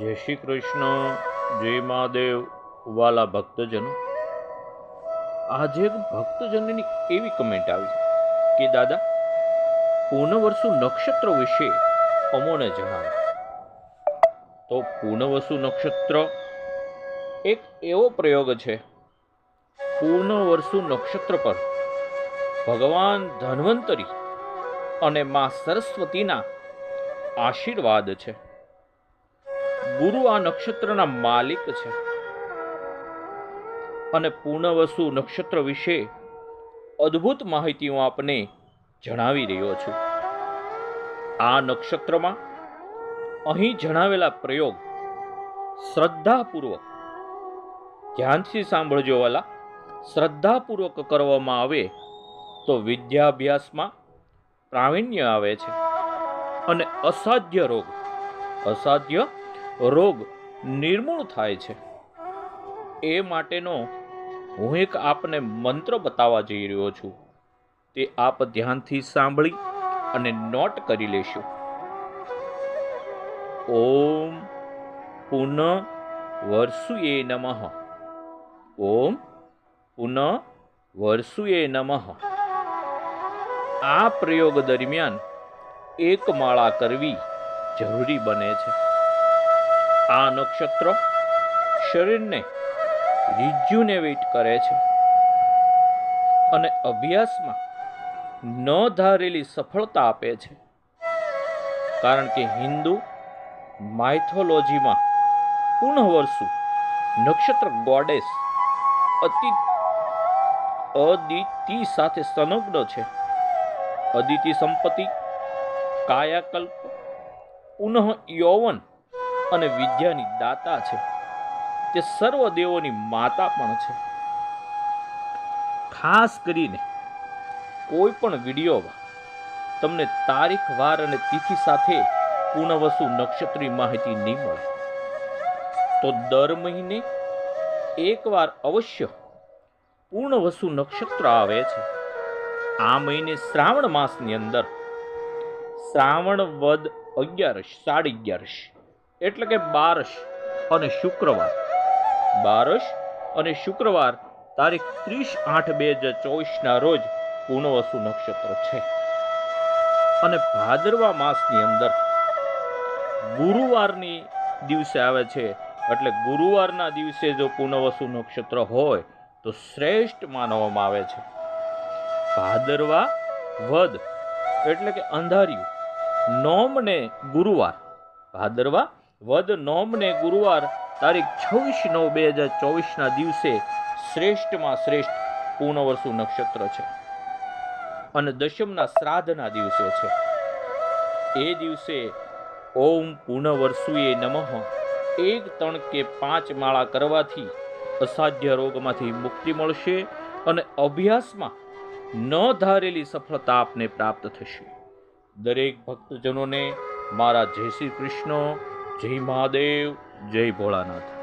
જય શ્રી કૃષ્ણ, જય મહાદેવ, વાલા ભક્તજનો. આજે એક ભક્તજનની એવી કમેન્ટ આવી કે, દાદા, પૂર્ણવસુ નક્ષત્ર વિશે અમોને જણાવો. તો પૂર્ણવસુ નક્ષત્ર એક એવો પ્રયોગ છે. પૂર્ણવસુ નક્ષત્ર પર ભગવાન ધન્વંતરી અને મા સરસ્વતીના આશીર્વાદ છે. ગુરુ આ નક્ષત્રના માલિક છે. અને પૂર્ણવસુ નક્ષત્ર વિશે અદ્ભુત માહિતી હું આપને જણાવી રહ્યો છું. આ નક્ષત્રમાં અહીં જણાવેલા પ્રયોગ શ્રદ્ધાપૂર્વક, ધ્યાનથી સાંભળજો વાલા, શ્રદ્ધાપૂર્વક કરવામાં આવે તો વિદ્યાભ્યાસમાં પ્રાવીણ્ય આવે છે. અને અસાધ્ય રોગ, અસાધ્ય રોગ નિર્મૂળ થાય છે. એ માટેનો હું એક આપને મંત્ર બતાવવા જઈ રહ્યો છું. તે આપ ધ્યાનથી સાંભળી અને નોટ કરી લેશો. ઓમ પુન વર્ષુએ નમઃ. ઓમ પુનઃ વર્ષુએ નમઃ. આ પ્રયોગ દરમિયાન એક માળા કરવી જરૂરી બને છે. આ નક્ષત્ર શરીરને રિજ્યુનેવેટ કરે છે. અને અભ્યાસમાં ન ધારેલી સફળતા આપે છે. કારણ કે હિન્દુ માઇથોલોજીમાં પુનઃવર્ષુ નક્ષત્ર ગોડેસ અતિ અદિતિ સાથે સંલગ્ન છે. અદિતિ સંપત્તિ, કાયાકલ્પ, પુનઃ યૌવન અને વિદ્યાની દાતા છે. તે સર્વ દેવોની માતા પણ છે. ખાસ કરીને કોઈ પણ વિડીયોમાં તમને તારીખ, વાર અને તિથિ સાથે પૂર્ણવસુ નક્ષત્રની માહિતી નહીં મળે. તો દર મહિને એકવાર અવશ્ય પૂર્ણવસુ નક્ષત્ર આવે છે. આ મહિને શ્રાવણ માસની અંદર શ્રાવણ વદ અગિયારસ, સાડી અગિયારસ એટલે કે બારસ અને શુક્રવાર. બારસ અને શુક્રવાર તારીખ ત્રીસ આઠ બે હજાર ચોવીસના રોજ પૂર્ણવસુ નક્ષત્ર છે. અને ભાદરવા માસની અંદર ગુરુવારની દિવસે આવે છે. એટલે ગુરુવારના દિવસે જો પૂર્ણવસુ નક્ષત્ર હોય તો શ્રેષ્ઠ માનવામાં આવે છે. ભાદરવા વદ એટલે કે અંધારિયું. નોમને ગુરુવાર. ભાદરવા વદ નોમને ગુરુવાર તારીખ છવ્વીસ નવ બે હજાર ચોવીસના દિવસે શ્રેષ્ઠમાં શ્રેષ્ઠ પૂર્ણવસુ નક્ષત્ર છે. અને દશમના શ્રાદ્ધના દિવસે છે. એ દિવસે ઓમ પૂર્ણવર્ષુએ નમઃ એક ત્રણ કે પાંચ માળા કરવાથી અસાધ્ય રોગમાંથી મુક્તિ મળશે અને અભ્યાસમાં ન ધારેલી સફળતા આપને પ્રાપ્ત થશે. દરેક ભક્તજનોને મારા જય શ્રી કૃષ્ણ. જય મહાદેવ જય ભોળાનાથ.